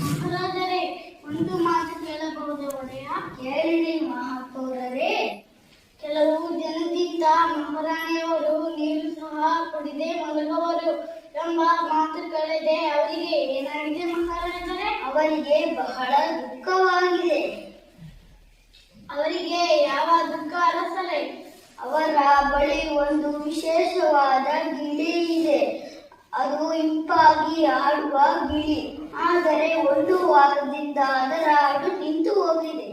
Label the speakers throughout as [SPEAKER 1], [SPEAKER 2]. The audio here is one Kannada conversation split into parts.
[SPEAKER 1] ಒಂದು ಮಾತು ಕೇಳಬಹುದು ಒಡೆಯ?
[SPEAKER 2] ಕೇಳಿರಿ ಮಹಾಪೌರರೇ.
[SPEAKER 1] ಕೆಲವು ಜನದಿಂದ ಮಹಾರಾಣಿಯವರು ನೀರು ಸಹ ಕುಡಿದೇ ಮಲಗುವರು ಎಂಬ ಮಾತುಗಳಿದೆ ಅವರಿಗೆ ಏನಾಗಿದೆ ಮಹಾರಾಣಿಗಳೇ
[SPEAKER 2] ಅವರಿಗೆ ಬಹಳ ದುಃಖವಾಗಿದೆ.
[SPEAKER 1] ಅವರಿಗೆ ಯಾವ ದುಃಖ ಅರಸಲೇ?
[SPEAKER 2] ಅವರ ಬಳಿ ಒಂದು ವಿಶೇಷವಾದ ಗಿಳಿ ಇದೆ. ಅದು ಇಂಪಾಗಿ ಆಡುವ ಗಿಳಿ ಆದರೆ ಒಂದು ವಾರದಿಂದ ಅದರ ಆಡು ನಿಂತು ಹೋಗಿದೆ.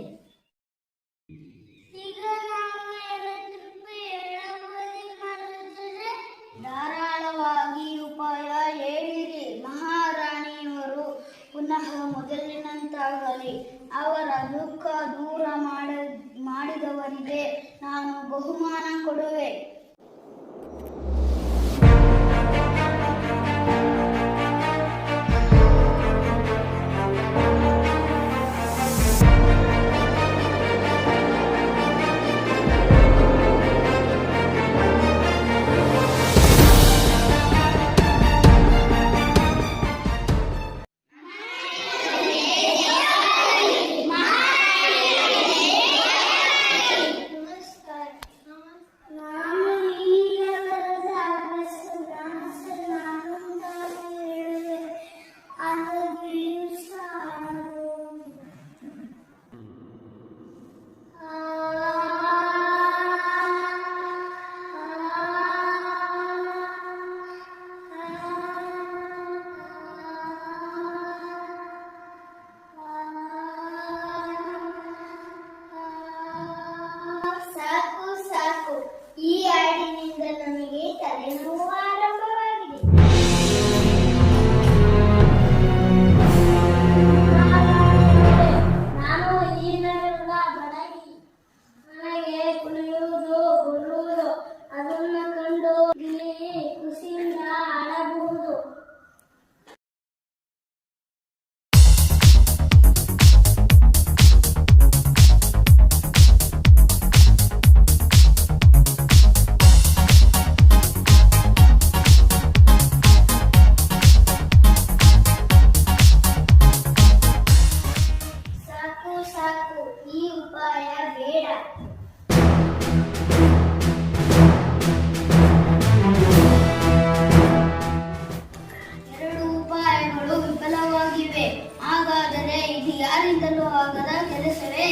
[SPEAKER 2] ಧಾರಾಳವಾಗಿ ಉಪಾಯ ಹೇಳಿರಿ. ಮಹಾರಾಣಿಯವರು ಪುನಃ ಮೊದಲಿನಂತಾಗಲಿ. ಅವರ ದುಃಖ ದೂರ ಮಾಡ, ಮಾಡಿದವರಿಗೆ ನಾನು ಬಹುಮಾನ ಕೊಡುವೆ.
[SPEAKER 1] Aleluya.
[SPEAKER 2] ಸಾಕು, ಈ ಉಪಾಯ ಬೇಡ. ಎರಡು ಉಪಾಯಗಳು ವಿಫಲವಾಗಿವೆ. ಹಾಗಾದರೆ ಇದು ಯಾರಿಂದಲೂ ಆಗದ ಕೆಲಸವೇ?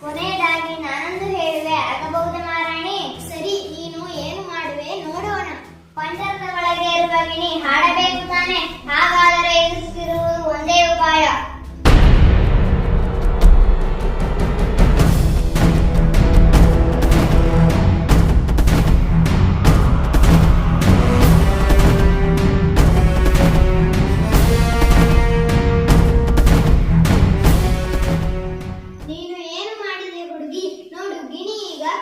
[SPEAKER 2] ಕೊನೆಯದಾಗಿ ನಾನೊಂದು ಹೇಳುವೆ, ಆಗಬಹುದು ಮಾರಾಣಿ? ಸರಿ, ನೀನು ಏನು ಮಾಡುವೆ ನೋಡೋಣ. ಪಂಡರದ ಒಳಗೆ ಇರುವ ಗಿಣಿ ಹಾಡಬೇಕು ತಾನೆ. ಹಾಗಾದರೆ ಎದುರಿಸುತ್ತಿರುವುದು ಒಂದೇ ಉಪಾಯ.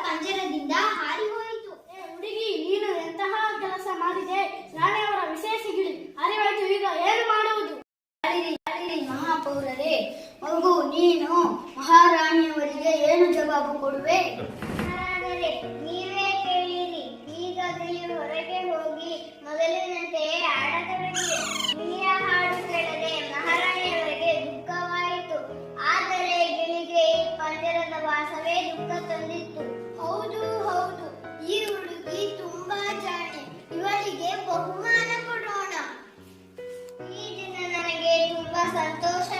[SPEAKER 2] ಪಂಜರದಿಂದ ಹಾರಿ ಹೋಯಿತು
[SPEAKER 1] ಹುಡುಗಿ ನೀನು ಎಂತಹ ಕೆಲಸ ಮಾಡಿದೆ? ರಾಣಿಯವರ ವಿಶೇಷ ಗಿಳಿ. ಅರಿವಾಯ್ತು ಈಗ ಏನು ಮಾಡುವುದು?
[SPEAKER 2] ಮಹಾಪೌರರೇ? ಮಗು ನೀನು ಮಹಾರಾಣಿಯವರಿಗೆ ಏನು ಜವಾಬು ಕೊಡುವೆ? ನೀವೇ ಕೇಳಿರಿ. santos